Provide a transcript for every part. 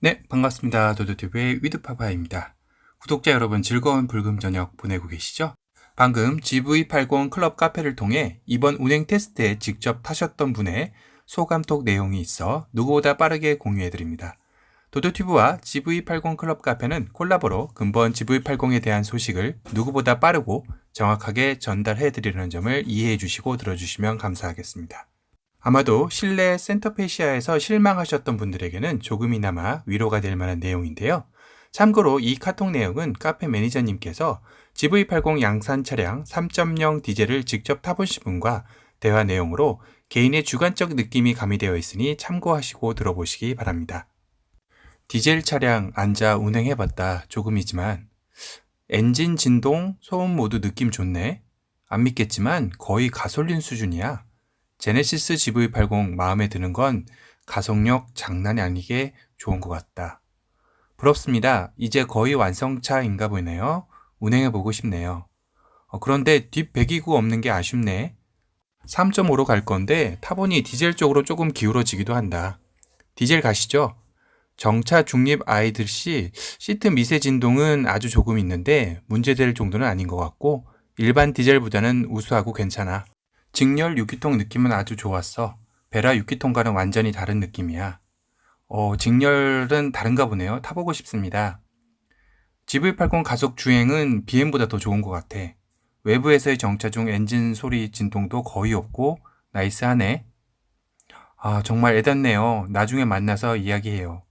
네, 반갑습니다. 도도튜브의 위드파파입니다. 구독자 여러분 즐거운 불금 저녁 보내고 계시죠? 방금 GV80 클럽 카페를 통해 이번 운행 테스트에 직접 타셨던 분의 소감톡 내용이 있어 누구보다 빠르게 공유해드립니다. 도도튜브와 GV80 클럽 카페는 콜라보로 근본 GV80에 대한 소식을 누구보다 빠르고 정확하게 전달해 드리는 점을 이해해 주시고 들어주시면 감사하겠습니다. 아마도 실내 센터페시아에서 실망하셨던 분들에게는 조금이나마 위로가 될 만한 내용인데요. 참고로 이 카톡 내용은 카페 매니저님께서 GV80 양산 차량 3.0 디젤을 직접 타보신 분과 대화 내용으로 개인의 주관적 느낌이 가미되어 있으니 참고하시고 들어보시기 바랍니다. 디젤 차량 앉아 운행해봤다 조금이지만 엔진 진동, 소음 모두 느낌 좋네. 안 믿겠지만 거의 가솔린 수준이야. 제네시스 GV80 마음에 드는 건 가속력 장난이 아니게 좋은 것 같다. 부럽습니다. 이제 거의 완성차인가 보네요. 운행해보고 싶네요. 어, 그런데 뒷 배기구 없는 게 아쉽네. 3.5로 갈 건데 타보니 디젤 쪽으로 조금 기울어지기도 한다. 디젤 가시죠? 정차 중립 아이들 시 시트 미세 진동은 아주 조금 있는데 문제될 정도는 아닌 것 같고 일반 디젤보다는 우수하고 괜찮아. 직렬 6기통 느낌은 아주 좋았어. 베라 6기통과는 완전히 다른 느낌이야. 어, 직렬은 다른가 보네요. 타보고 싶습니다. GV80 가속 주행은 BM보다 더 좋은 것 같아. 외부에서의 정차 중 엔진 소리 진동도 거의 없고 나이스하네. 아, 정말 애닿네요. 나중에 만나서 이야기해요.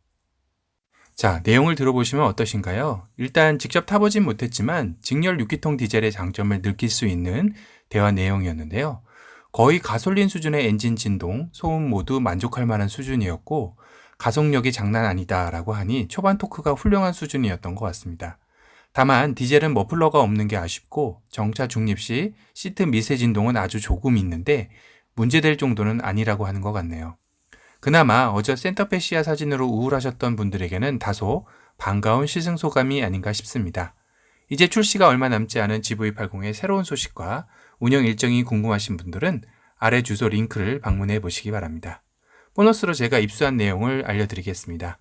자, 내용을 들어보시면 어떠신가요? 일단 직접 타보진 못했지만 직렬 6기통 디젤의 장점을 느낄 수 있는 대화 내용이었는데요. 거의 가솔린 수준의 엔진 진동, 소음 모두 만족할 만한 수준이었고 가속력이 장난 아니다라고 하니 초반 토크가 훌륭한 수준이었던 것 같습니다. 다만 디젤은 머플러가 없는 게 아쉽고 정차 중립 시 시트 미세 진동은 아주 조금 있는데 문제될 정도는 아니라고 하는 것 같네요. 그나마 어제 센터페시아 사진으로 우울하셨던 분들에게는 다소 반가운 시승 소감이 아닌가 싶습니다. 이제 출시가 얼마 남지 않은 GV80의 새로운 소식과 운영 일정이 궁금하신 분들은 아래 주소 링크를 방문해 보시기 바랍니다. 보너스로 제가 입수한 내용을 알려드리겠습니다.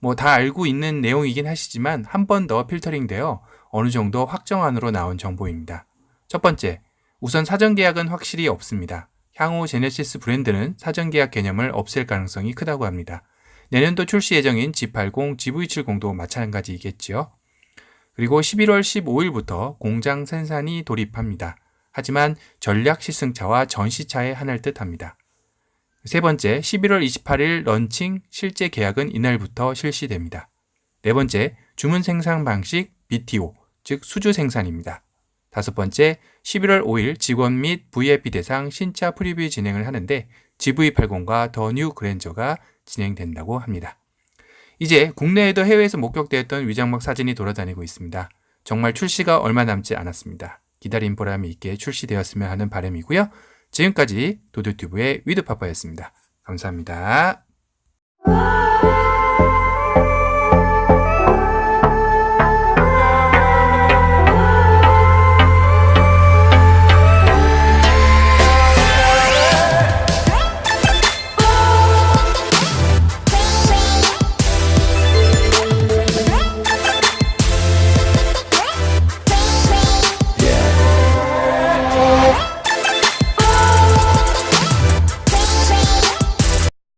뭐 다 알고 있는 내용이긴 하시지만 한 번 더 필터링 되어 어느 정도 확정안으로 나온 정보입니다. 첫 번째, 우선 사전 계약은 확실히 없습니다. 향후 제네시스 브랜드는 사전 계약 개념을 없앨 가능성이 크다고 합니다. 내년도 출시 예정인 G80, GV70도 마찬가지이겠지요. 그리고 11월 15일부터 공장 생산이 돌입합니다. 하지만 전략 시승차와 전시차에 한할 듯 합니다. 세 번째, 11월 28일 런칭 실제 계약은 이날부터 실시됩니다. 네 번째, 주문 생산 방식 BTO, 즉 수주 생산입니다. 다섯 번째, 11월 5일 직원 및 VIP 대상 신차 프리뷰 진행을 하는데 GV80과 더 뉴 그랜저가 진행된다고 합니다. 이제 국내에도 해외에서 목격되었던 위장막 사진이 돌아다니고 있습니다. 정말 출시가 얼마 남지 않았습니다. 기다림 보람이 있게 출시되었으면 하는 바람이고요. 지금까지 도도튜브의 위드파파였습니다. 감사합니다.